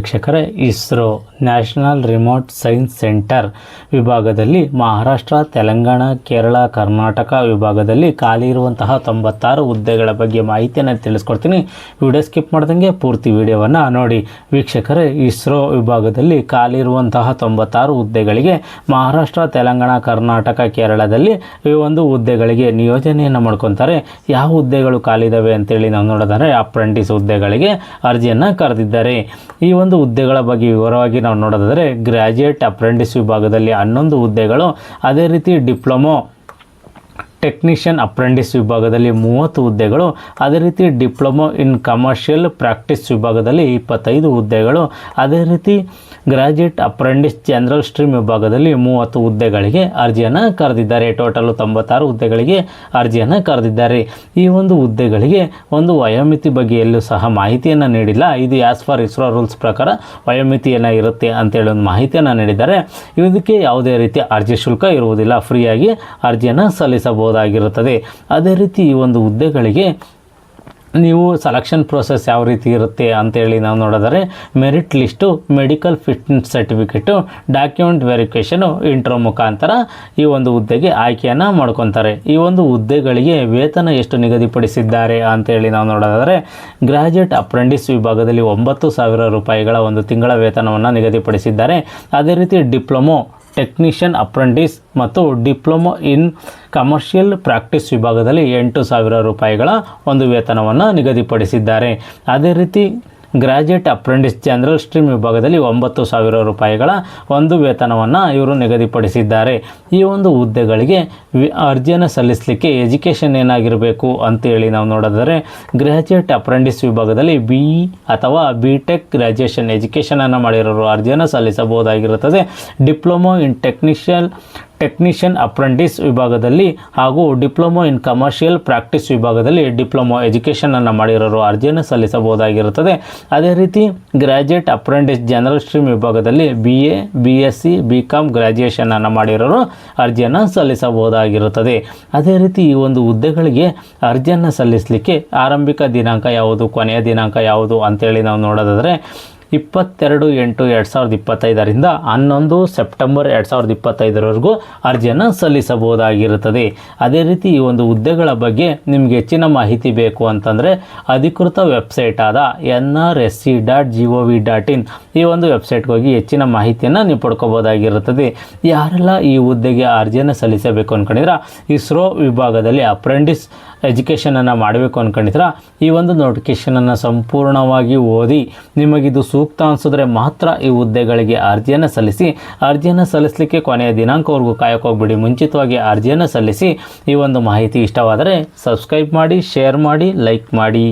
ವೀಕ್ಷಕರೇ, ISRO national remote science centre ವಿಭಾಗದಲ್ಲಿ ಮಹಾರಾಷ್ಟ್ರ, ತೆಲಂಗಾಣ, ಕೇರಳ, ಕರ್ನಾಟಕ ವಿಭಾಗದಲ್ಲಿ ಖಾಲಿ ಇರುವಂತಹ ತೊಂಬತ್ತಾರು ಹುದ್ದೆಗಳ ಬಗ್ಗೆ ಮಾಹಿತಿಯನ್ನು ತಿಳಿಸ್ಕೊಡ್ತೀನಿ. ವಿಡಿಯೋ ಸ್ಕಿಪ್ ಮಾಡ್ದಂಗೆ ಪೂರ್ತಿ ವಿಡಿಯೋವನ್ನು ನೋಡಿ. ವೀಕ್ಷಕರೇ, ಇಸ್ರೋ ವಿಭಾಗದಲ್ಲಿ ಖಾಲಿ ಇರುವಂತಹ ತೊಂಬತ್ತಾರು ಹುದ್ದೆಗಳಿಗೆ ಮಹಾರಾಷ್ಟ್ರ, ತೆಲಂಗಾಣ, ಕರ್ನಾಟಕ, ಕೇರಳದಲ್ಲಿ ಈ ಒಂದು ಹುದ್ದೆಗಳಿಗೆ ನಿಯೋಜನೆಯನ್ನು ಮಾಡ್ಕೊತಾರೆ. ಯಾವ ಹುದ್ದೆಗಳು ಖಾಲಿ ಇದಾವೆ ಅಂತೇಳಿ ನಾವು ನೋಡೋದಾದ್ರೆ, ಅಪ್ರೆಂಟಿಸ್ ಹುದ್ದೆಗಳಿಗೆ ಅರ್ಜಿಯನ್ನು ಕರೆದಿದ್ದಾರೆ. ಈ ಒಂದು ಹುದ್ದೆಗಳ ಬಗ್ಗೆ ವಿವರವಾಗಿ ನಾವು ನೋಡೋದಾದರೆ ಗ್ರ್ಯಾಜುಯೇಟ್ ಅಪ್ರೆಂಟಿಸ್ ವಿಭಾಗದಲ್ಲಿ ಹನ್ನೊಂದು ಹುದ್ದೆಗಳು ಅದೇ ರೀತಿ ಡಿಪ್ಲೊಮೊ ಟೆಕ್ನಿಷಿಯನ್, ಅಪ್ರೆಂಟಿಸ್ ವಿಭಾಗದಲ್ಲಿ ಮೂವತ್ತು ಹುದ್ದೆಗಳು, ಅದೇ ರೀತಿ ಡಿಪ್ಲೊಮೊ ಇನ್ ಕಮರ್ಷಿಯಲ್ ಪ್ರಾಕ್ಟೀಸ್ ವಿಭಾಗದಲ್ಲಿ ಇಪ್ಪತ್ತೈದು ಹುದ್ದೆಗಳು, ಅದೇ ರೀತಿ ಗ್ರಾಜ್ಯುಯೇಟ್ ಅಪ್ರೆಂಟಿಸ್ ಜನರಲ್ ಸ್ಟ್ರೀಮ್ ವಿಭಾಗದಲ್ಲಿ ಮೂವತ್ತು ಹುದ್ದೆಗಳಿಗೆ ಅರ್ಜಿಯನ್ನು ಕರೆದಿದ್ದಾರೆ. ಟೋಟಲು ತೊಂಬತ್ತಾರು ಹುದ್ದೆಗಳಿಗೆ ಅರ್ಜಿಯನ್ನು ಕರೆದಿದ್ದಾರೆ. ಈ ಒಂದು ಹುದ್ದೆಗಳಿಗೆ ಒಂದು ವಯೋಮಿತಿ ಬಗ್ಗೆಯಲ್ಲೂ ಸಹ ಮಾಹಿತಿಯನ್ನು ನೀಡಿಲ್ಲ. ಇದು ಆ್ಯಸ್ ಫಾರ್ ಇಸ್ರೋ ರೂಲ್ಸ್ ಪ್ರಕಾರ ವಯೋಮಿತಿ ಏನಾಗಿರುತ್ತೆ ಇರುತ್ತೆ ಅಂತೇಳಿ ಒಂದು ಮಾಹಿತಿಯನ್ನು ನೀಡಿದ್ದಾರೆ. ಇದಕ್ಕೆ ಯಾವುದೇ ರೀತಿಯ ಅರ್ಜಿ ಶುಲ್ಕ ಇರುವುದಿಲ್ಲ. ಫ್ರೀಯಾಗಿ ಅರ್ಜಿಯನ್ನು ಸಲ್ಲಿಸಬಹುದಾಗಿರುತ್ತದೆ ಅದೇ ರೀತಿ ಈ ಒಂದು ಹುದ್ದೆಗಳಿಗೆ ನೀವು ಸೆಲೆಕ್ಷನ್ ಪ್ರೋಸೆಸ್ ಯಾವ ರೀತಿ ಇರುತ್ತೆ ಅಂತೇಳಿ ನಾವು ನೋಡಿದರೆ merit list medical fitness certificate document verification intro ಮುಖಾಂತರ ಈ ಒಂದು ಹುದ್ದೆಗೆ ಆಯ್ಕೆಯನ್ನು ಮಾಡ್ಕೊತಾರೆ. ಈ ಒಂದು ಹುದ್ದೆಗಳಿಗೆ ವೇತನ ಎಷ್ಟು ನಿಗದಿಪಡಿಸಿದ್ದಾರೆ ಅಂತೇಳಿ ನಾವು ನೋಡೋದಾದರೆ ಗ್ರಾಜ್ಯುಯೇಟ್ ಅಪ್ರೆಂಟಿಸ್ ವಿಭಾಗದಲ್ಲಿ ಒಂಬತ್ತು ಸಾವಿರ ರೂಪಾಯಿಗಳ ಒಂದು ತಿಂಗಳ ವೇತನವನ್ನು ನಿಗದಿಪಡಿಸಿದ್ದಾರೆ. ಅದೇ ರೀತಿ ಡಿಪ್ಲೊಮೊ ಟೆಕ್ನಿಷಿಯನ್, ಅಪ್ರೆಂಟಿಸ್ ಮತ್ತು ಡಿಪ್ಲೊಮೊ ಇನ್ ಕಮರ್ಷಿಯಲ್ ಪ್ರಾಕ್ಟೀಸ್ ವಿಭಾಗದಲ್ಲಿ ಎಂಟು ಸಾವಿರ ರೂಪಾಯಿಗಳ ಒಂದು ವೇತನವನ್ನು ನಿಗದಿಪಡಿಸಿದ್ದಾರೆ. ಅದೇ ರೀತಿ ಗ್ರಾಜ್ಯುಯೇಟ್ ಅಪ್ರೆಂಟಿಸ್ ಜನರಲ್ ಸ್ಟ್ರೀಮ್ ವಿಭಾಗದಲ್ಲಿ ಒಂಬತ್ತು ಸಾವಿರ ರೂಪಾಯಿಗಳ ಒಂದು ವೇತನವನ್ನು ಇವರು ನಿಗದಿಪಡಿಸಿದ್ದಾರೆ. ಈ ಒಂದು ಹುದ್ದೆಗಳಿಗೆ ಅರ್ಜಿಯನ್ನು ಸಲ್ಲಿಸಲಿಕ್ಕೆ ಎಜುಕೇಷನ್ ಏನಾಗಿರಬೇಕು ಅಂತೇಳಿ ನಾವು ನೋಡಿದರೆ ಗ್ರಾಜ್ಯುಯೇಟ್ ಅಪ್ರೆಂಟಿಸ್ ವಿಭಾಗದಲ್ಲಿ ಬಿ ಅಥವಾ ಬಿ ಟೆಕ್ ಗ್ರ್ಯಾಜುಯೇಷನ್ ಎಜುಕೇಷನನ್ನು ಮಾಡಿರೋರು ಅರ್ಜಿಯನ್ನು ಸಲ್ಲಿಸಬಹುದಾಗಿರುತ್ತದೆ. Diploma in technical technician apprentice ವಿಭಾಗದಲ್ಲಿ ಹಾಗೂ ಡಿಪ್ಲೊಮೊ ಇನ್ ಕಮರ್ಷಿಯಲ್ ಪ್ರಾಕ್ಟೀಸ್ ವಿಭಾಗದಲ್ಲಿ ಡಿಪ್ಲೊಮೊ ಎಜುಕೇಷನನ್ನು ಮಾಡಿರೋರು ಅರ್ಜಿಯನ್ನು ಸಲ್ಲಿಸಬಹುದಾಗಿರುತ್ತದೆ. ಅದೇ ರೀತಿ ಗ್ರ್ಯಾಜುಯೇಟ್ ಅಪ್ರೆಂಟಿಸ್ ಜನರಲ್ ಸ್ಟ್ರೀಮ್ ವಿಭಾಗದಲ್ಲಿ B A B S C B com ಗ್ರ್ಯಾಜುಯೇಷನನ್ನು ಮಾಡಿರೋರು ಅರ್ಜಿಯನ್ನು ಸಲ್ಲಿಸಬಹುದಾಗಿರುತ್ತದೆ. ಅದೇ ರೀತಿ ಈ ಒಂದು ಹುದ್ದೆಗಳಿಗೆ ಅರ್ಜಿಯನ್ನು ಸಲ್ಲಿಸಲಿಕ್ಕೆ ಆರಂಭಿಕ ದಿನಾಂಕ ಯಾವುದು, ಕೊನೆಯ ದಿನಾಂಕ ಯಾವುದು ಅಂತೇಳಿ ನಾವು ನೋಡೋದಾದರೆ ಇಪ್ಪತ್ತೆರಡು ಎಂಟು ಎರಡು ಸಾವಿರದ ಇಪ್ಪತ್ತೈದರಿಂದ ಹನ್ನೊಂದು ಸೆಪ್ಟೆಂಬರ್ ಎರಡು ಸಾವಿರದ ಇಪ್ಪತ್ತೈದರವರೆಗೂ ಅರ್ಜಿಯನ್ನು ಸಲ್ಲಿಸಬಹುದಾಗಿರುತ್ತದೆ. ಅದೇ ರೀತಿ ಈ ಒಂದು ಹುದ್ದೆಗಳ ಬಗ್ಗೆ ನಿಮಗೆ ಹೆಚ್ಚಿನ ಮಾಹಿತಿ ಬೇಕು ಅಂತಂದರೆ ಅಧಿಕೃತ ವೆಬ್ಸೈಟ್ ಆದ N R S C dot G O V dot in ಈ ಒಂದು ವೆಬ್ಸೈಟ್ಗೆ ಹೋಗಿ ಹೆಚ್ಚಿನ ಮಾಹಿತಿಯನ್ನು ನೀವು ಪಡ್ಕೋಬೋದಾಗಿರುತ್ತದೆ ಯಾರೆಲ್ಲ ಈ ಹುದ್ದೆಗೆ ಅರ್ಜಿಯನ್ನು ಸಲ್ಲಿಸಬೇಕು ಅಂದ್ಕೊಂಡಿದ್ರೆ ಇಸ್ರೋ ವಿಭಾಗದಲ್ಲಿ ಅಪ್ರೆಂಟಿಸ್ ಎಜುಕೇಷನನ್ನು ಮಾಡಬೇಕು ಅಂದ್ಕೊಂಡಿದ್ರೆ ಈ ಒಂದು ನೋಟಿಫಿಕೇಷನನ್ನು ಸಂಪೂರ್ಣವಾಗಿ ಓದಿ ನಿಮಗಿದು ಸೂಕ್ತ ಅನಿಸಿದ್ರೆ ಮಾತ್ರ ಈ ಹುದ್ದೆಗಳಿಗೆ ಅರ್ಜಿಯನ್ನು ಸಲ್ಲಿಸಿ, ಅರ್ಜಿಯನ್ನು ಸಲ್ಲಿಸಲಿಕ್ಕೆ ಕೊನೆಯ ದಿನಾಂಕವರೆಗೂ ಕಾಯಕ್ಕೆ ಹೋಗ್ಬಿಡಿ. ಮುಂಚಿತವಾಗಿ ಅರ್ಜಿಯನ್ನು ಸಲ್ಲಿಸಿ ಈ ಒಂದು ಮಾಹಿತಿ ಇಷ್ಟವಾದರೆ ಸಬ್ಸ್ಕ್ರೈಬ್ ಮಾಡಿ ಶೇರ್ ಮಾಡಿ ಲೈಕ್ ಮಾಡಿ.